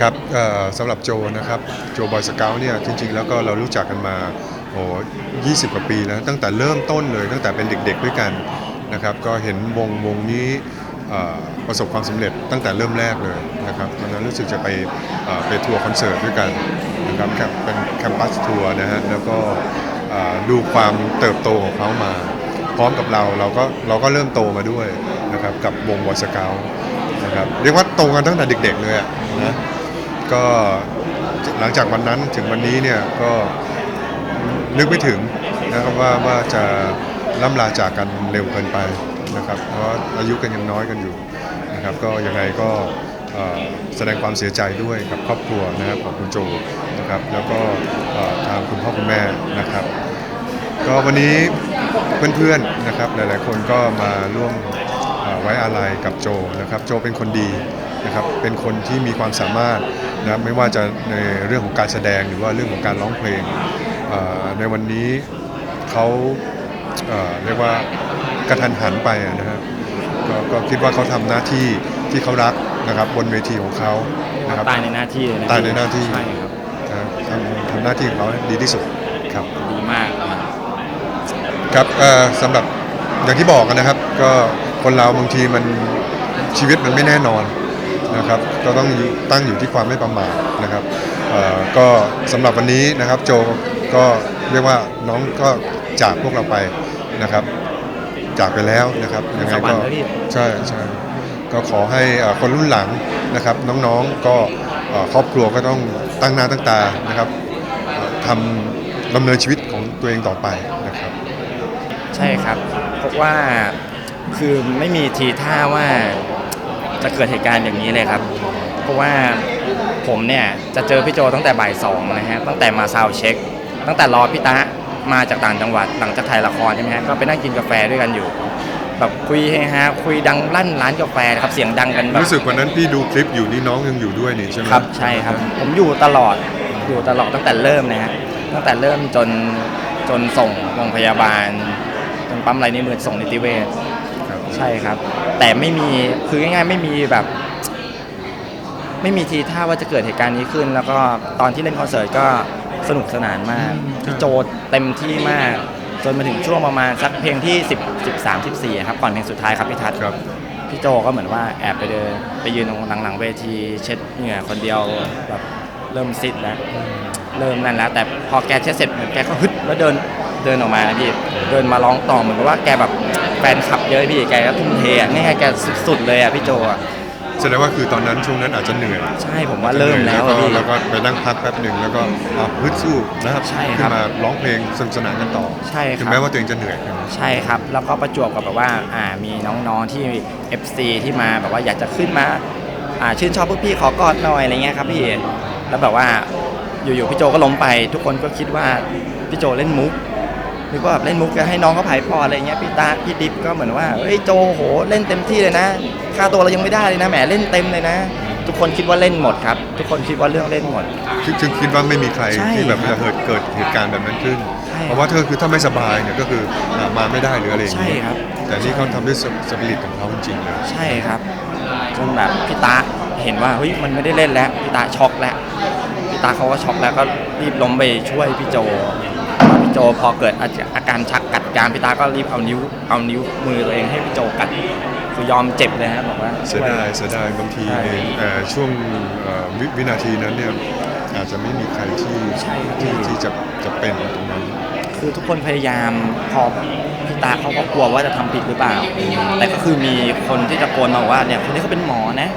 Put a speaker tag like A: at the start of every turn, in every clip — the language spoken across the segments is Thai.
A: ครับสำหรับโจนะครับโจบอยสเกลเนี่ยจริงๆ แล้วก็เรารู้จักกันมาโอ้20กว่าปีแล้วตั้งแต่เริ่มต้นเลยตั้งแต่เป็นเด็กๆด้วยกันนะครับก็เห็นวงวงนี้ประสบความสำเร็จตั้งแต่เริ่มแรกเลยนะครับตอนนั้นรู้สึกจะไปไปทัวร์คอนเสิร์ตด้วยกันนะครับเป็นแคมปัสทัวร์นะฮะแล้วก็ดูความเติบโตของเขามา พร้อมกับเราเราก็เราก็เริ่มโตมาด้วยนะครับกับวงบอยสเกลนะครับเรียกว่าโตกันตั้งแต่เด็กๆเลยอะนะ ก็หลังจากวันนั้นถึงวันนี้เนี่ยก็นึกไม่ถึงนะครับว่าว่าจะล่ำลาจากกันเร็วเกินไปนะครับเพราะอายุกันยังน้อยกันอยู่นะครับก็ยังไงก็แสดงความเสียใจด้วยกับครอบครัวนะครับของคุณโจนะครับแล้วก็ทางคุณพ่อคุณแม่นะครับ ก็วันนี้เพื่อนๆนะครับหลายๆคนก็มาร่วมไว้อาลัยกับโจนะครับ โจเป็นคนดี นะครับเป็นคนที่มีความสามารถนะครับไม่ว่าจะในเรื่องของการแสดงหรือว่าเรื่องของการร้องเพลงเอ่อในวันนี้เขาเอ่อเรียกว่ากระทันหันไปอะนะครับก็ก็คิดว่าเขาทำหน้าที่ที่เขารักนะครับบนเวทีของเขานะครับ
B: ตายในหน้าที่เลยนะ
A: ตายในหน้าที่
B: ใช่ครับ
A: นะครับทำทำหน้าที่ของเขาให้ดีที่สุดครับ
B: ดีมากครับ
A: ครับเอ่อสำหรับอย่างที่บอกกันนะครับ ก็คนเราบางทีมันชีวิตมันไม่แน่นอน นะครับก็ต้องอยู่ตั้งอยู่ที่ความไม่ประมาทนะครับเอ่อก็สำหรับวันนี้นะครับโจก็เรียกว่าน้องก็จากพวกเราไปนะครับ จากไปแล้วนะครับยังไง
B: สวร
A: ก็
B: รค์แล้วพี่
A: ใช่ใช่ก็ขอให้เอ่อคนรุ่นหลังนะครับน้องๆก็เอ่อครอบครัวก็ต้องตั้งหน้าตั้งตานะครับเอ่อทำดำเนินชีวิตของตัวเองต่อไปนะครับ
B: ใช่ครับเพราะว่าคือไม่มีทีท่าว่า จะเกิดเหตุการณ์อย่างนี้เลยครับ เพราะว่าผมเนี่ยจะเจอพี่โจตั้งแต่บ่ายสองนะฮะตั้งแต่มาซาวด์เช็ค ตั้งแต่รอพี่ตะมาจากต่างจังหวัดหลังจากถ่ายละครใช่ไหมฮะก็ไปนั่งกินกาแฟด้วยกันอยู่แบบคุยเฮฮาคุยดังลั่นร้านกาแฟนะครับเสียงดังกันแบบ
A: รู้สึกวันนั้นพี่ดูคลิปอยู่นี่น้องยังอยู่ด้วยนี่ใช่ไหม
B: ครับใช่ครับ ผมอยู่ตลอดอยู่ตลอดตั้งแต่เริ่มนะฮะตั้งแต่เริ่มจนจนส่งโรงพยาบาลจนปั๊มไรนิ้วมือส่งนิติเวช
A: ครับ
B: ใช่ครับ แต่ไม่มีคือง่ายๆ ไม่มีแบบ ไม่มีทีท่าว่าจะเกิดเหตุการณ์นี้ขึ้น แล้วก็ตอนที่เล่นคอนเสิร์ตก็สนุกสนานมากพี่โจเต็มที่มาก จนมาถึงช่วงประมาณสักเพลงที่ 10 13 14ครับก่อนเพลงสุดท้ายครับพี่ทัศน์
A: ครับ
B: พี่โจก็เหมือนว่าแอบไปเดินไปยืนตรงหลังๆเวทีเช็ดเหงื่อคนเดียวแบบเริ่มซิดแล้ว เริ่มนั่นแล้ว แต่พอแกเช็ดเสร็จเหมือนแกก็ฮึดแล้วเดินเดินออกมานะพี่เดินมาร้องต่อเหมือนกับว่าแกแบบแฟนคลับเยอะพี่แกก็ทุ่มเทอะง่ายๆแกสุดๆเลยอะพี่โจอะ
A: แสดงว่าคือตอนนั้นช่วงนั้นอาจจะเหนื่อย
B: ใช่ผมว่าเริ่มแล้ว
A: ก็
B: อะพี่
A: แล้วก็ไปนั่งพักแป๊บหนึ่งแล้วก็อะฮึดสู้นะครับ
B: ใช่ค
A: ขึ้
B: รับ
A: นมาร้องเพลงสนุกสนานกันต่อ
B: ใช่ครับ
A: ถึงแม้ว่าตัวเองจะเหนื่อยใช่ไหม
B: ใช่ครับ แล้วก็ประจวบกับแบบว่าอ่ามีน้องๆที่ FC ที่มาแบบว่าอยากจะขึ้นมาอ่าชื่นชอบพวกพี่ขอกอดหน่อยอะไรเงี้ยครับพี่แล้วแบบว่าอยู่ๆพี่โจก็ล้มไป ทุกคนก็คิดว่าพี่โจเล่นมุก นึกว่าแบบเล่นมุกจะให้น้องเขาผายปอดอะไรเงี้ยพี่ตาพี่ดิฟก็เหมือนว่าเฮ้ยโจโหเล่นเต็มที่เลยนะ ค่าตัวเรายังไม่ได้เลยนะแหมเล่นเต็มเลยนะ ทุกคนคิดว่าเล่นหมดครับ ทุกคนคิดว่าเรื่องเล่นหมด
A: คิดจึงคิดว่าไม่มีใคร
B: ใช่
A: ที่แบบ
B: ครั
A: จะ
B: บ
A: เกิดเกิดเหตุการณ์แบบนั้นขึ้น
B: ใช่
A: เพราะว่าเธอคือถ้าไม่สบายเนี่ยก็คืออะมาไม่ได้หรืออะไรอย่าง
B: ใช่
A: นี้
B: ครับ
A: แต่นี่เขาทำด้วยสปิริตของเขาจริงๆเลย
B: ใช่ครับจนแบบพี่ตาเห็นว่าเฮ้ยมันไม่ได้เล่นแล้วพี่ตาช็อกแล้วพี่ตาเขาก็ช็อกแล้วก็รีบล้มไปช่วยพี่โจ พี่โจพอเกิดอาอาการชักกัดกรามพี่ตาก็รีบเอานิ้วเอานิ้วมือตัวเองให้พี่โจกัดคือยอมเจ็บเลยฮะบอกว่า
A: เสียดายเสียดายบางที
B: ใช่
A: เอ่อช่วงเอ่อวิวินาทีนั้นเนี่ยอาจจะไม่มีใครที่
B: ใช่ครับ
A: ที่ที่จะจะเป็นตรงนั้น
B: คือทุกคนพยายามพอพี่ตาเขาก็กลัวว่าจะทำผิดหรือเปล่า แต่ก็คือมีคนที่ตะโกนมาว่าเนี่ยคนนี้เขาเป็นหมอนะ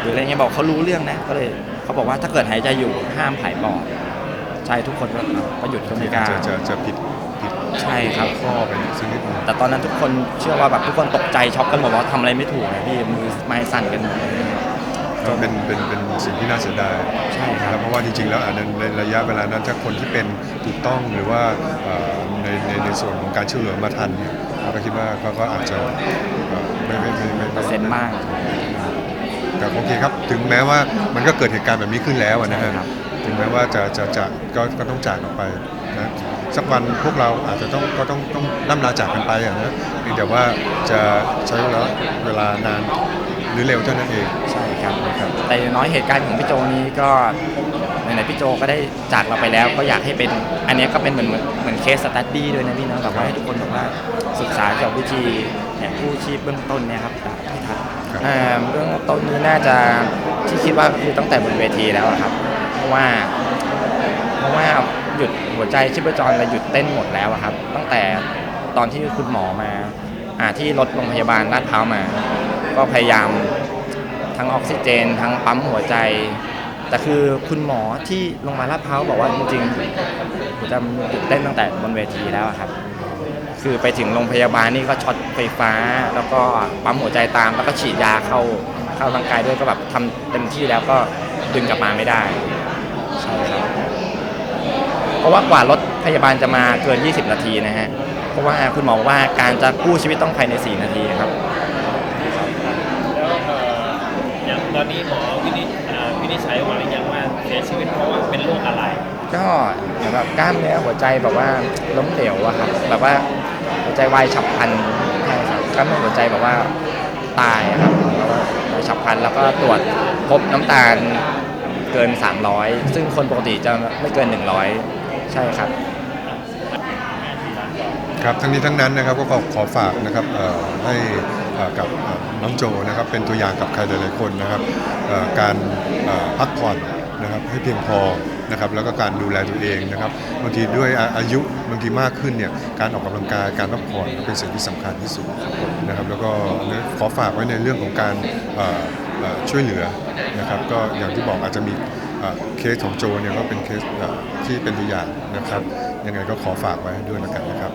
B: หรืออะไรเงี้ยบอกเขารู้เรื่องนะก็เลยเขาบอกว่าถ้าเกิดหายใจอยู่ห้ามผายปอด ใช่ทุกคนก็ก็หยุดก็ไม่กล้า
A: จะจะจะผิดผิด
B: ใช่ครับ
A: ข้อไปสักนิดนึง
B: แต่ตอนนั้นทุกคนเชื่อว่าแบบทุกคนตกใจช็อกกันหมดว่าทำอะไรไม่ถูกนะพี่มือไม้สั่นกันหมด
A: ก็เป็นเป็นเป็นสิ่งที่น่าเสียดาย
B: ใช่ครับ
A: นะเพราะว่าจริงๆแล้วอะในในระยะเวลานั้นถ้าคนที่เป็นถูกต้องหรือว่าเอ่อในในในส่วนของการช่วยเหลือมาทันเนี่ยเราก็คิดว่าเขาก็อาจจะเอ่อไม่ไม่ไม่ไม่
B: เปอร์เซ็นต์มาก
A: แต่โอเคครับ ถึงแม้ว่ามันก็เกิดเหตุการณ์แบบนี้ขึ้นแล้วอะนะฮะ
B: ใช่ครับ
A: ถึงแม้ว่าจะจะจะก็ก็ต้องจากออกไปนะสักวันพวกเราอาจจะต้องก็ต้องต้องล่ำลาจากกันไปอะนะเพียงแต่ว่าจะใช้เวลาเวลานานหรือเร็วเท่านั้นเอง
B: ใช่ครับ ครับ แต่อย่างน้อยเหตุการณ์ของพี่โจนี้ก็ไหนๆพี่โจก็ได้จากเราไปแล้วก็อยากให้เป็นอันเนี้ยก็เป็นเหมือนเหมือนเหมือนเคสสตัดดี้ด้วยนะพี่เนาะแบบว่าให้ทุกคนแบบว่าศึกษาเกี่ยวกับวิธีเนี่ยกู้ชีพเบื้องต้นเนี่ยครับพี่ทัศน์
A: ครับ
B: อ่าเบื้องต้นนี้น่าจะที่คิดว่าคือตั้งแต่บนเวทีแล้วอะครับเพ ราะว่า เพราะว่าหยุดหัวใจชีพจรอะไรหยุดเต้นหมดแล้วอะครับ ตั้งแต่ตอนที่คุณหมอมาอ่าที่รถโรงพยาบาลลาดพร้าวมา ก็พยายามทั้งออกซิเจน ทั้งปั๊มหัวใจ แต่คือคุณหมอที่โรงพยาบาลลาดพร้าวบอกว่าจริงๆหัวใจมันหยุดเต้นตั้งแต่บนเวทีแล้วอะครับ คือไปถึงโรงพยาบาลนี่ก็ช็อตไฟฟ้า แล้วก็ปั๊มหัวใจตามแล้วก็ฉีดยาเข้าเข้าร่างกายด้วยก็แบบทำเต็มที่แล้วก็ดึงกลับมาไม่ได้ ใช่ครับเพราะว่ากว่ารถพยาบาลจะมาเกิน 20 นาทีนะฮะเพราะว่าคุณหมอบอกว่าการจะกู้ชีวิตต้องภายใน 4 นาทีครับ
C: แล้วเอ่ออย่างตอนนี้หมอวินิจเอ่อวินิจฉัยออกมาหรือยังว่าเสียชีวิตเพราะว่าเป็นโรคอะไร
B: ก็เหมือนแบบกล้ามเนื้อหัวใจแบบว่าล้มเหลวอะครับแบบว่าหัวใจวายฉับพลันใช่ครับกล้ามเนื้อหัวใจแบบว่าตายอะครับแบบว่าวายฉับพลันแล้วก็ตรวจพบน้ำตาล เกิน 300 ซึ่งคนปกติจะไม่เกิน 100 ใช่ครับ
A: ครับทั้งนี้ทั้งนั้นนะครับก็ขอขอฝากนะครับเอ่อให้เอ่อกับเอ่อน้องโจนะครับเป็นตัวอย่างกับใครหลายๆคนนะครับเอ่อการเอ่อพักผ่อนนะครับให้เพียงพอนะครับแล้วก็การดูแลตัวเองนะครับบางทีด้วยอาอายุบางทีมากขึ้นเนี่ยการออกกำลังกายการพักผ่อนเป็นสิ่งที่สำคัญที่สุดนะครับแล้วก็ขอฝากไว้ในเรื่องของการเอ่อ ช่วยเหลือนะครับก็อย่างที่บอกอาจจะมีเคสของโจเนี่ยก็เป็นเคสที่เป็นตัวอย่างนะครับ ยังไงก็ขอฝากไว้ด้วยแล้วกันนะครับ